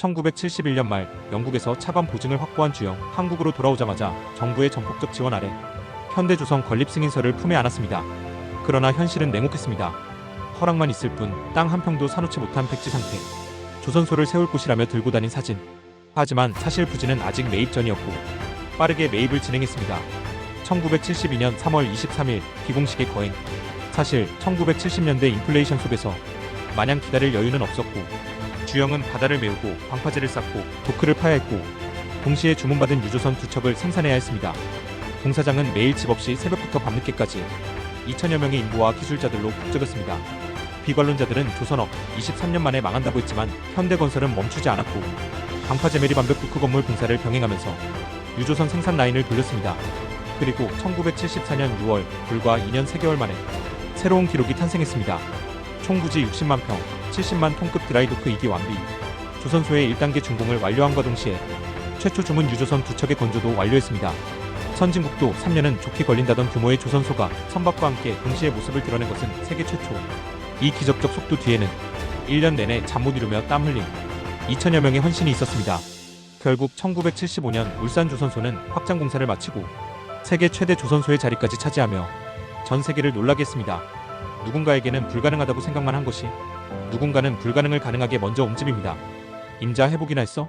1971년 말 영국에서 차관 보증을 확보한 주영 한국으로 돌아오자마자 정부의 전폭적 지원 아래 현대조선 건립 승인서를 품에 안았습니다. 그러나 현실은 냉혹했습니다. 허락만 있을 뿐 땅 한 평도 사놓지 못한 백지 상태. 조선소를 세울 곳이라며 들고 다닌 사진. 하지만 사실 부지는 아직 매입 전이었고 빠르게 매입을 진행했습니다. 1972년 3월 23일 비공식의 거행. 사실 1970년대 인플레이션 속에서 마냥 기다릴 여유는 없었고 주영은 바다를 메우고 방파제를 쌓고 도크를 파야 했고 동시에 주문받은 유조선 두 척을 생산해야 했습니다. 공사장은 매일 집 없이 새벽부터 밤늦게까지 2천여 명의 인부와 기술자들로 북적였습니다. 비관론자들은 조선업 23년 만에 망한다고 했지만 현대건설은 멈추지 않았고 방파제 매립 완벽 도크 건물 공사를 병행하면서 유조선 생산 라인을 돌렸습니다. 그리고 1974년 6월 불과 2년 3개월 만에 새로운 기록이 탄생했습니다. 총 부지 60만 평, 70만 톤급 드라이도크 2기 완비. 조선소의 1단계 준공을 완료함과 동시에 최초 주문 유조선 두 척의 건조도 완료했습니다. 선진국도 3년은 좋게 걸린다던 규모의 조선소가 선박과 함께 동시에 모습을 드러낸 것은 세계 최초. 이 기적적 속도 뒤에는 1년 내내 잠 못 이루며 땀 흘린 2천여 명의 헌신이 있었습니다. 결국 1975년 울산 조선소는 확장 공사를 마치고 세계 최대 조선소의 자리까지 차지하며 전 세계를 놀라게 했습니다. 누군가에게는 불가능하다고 생각만 한 것이 누군가는 불가능을 가능하게 먼저 옮집입니다. 임자 해보기나 했어?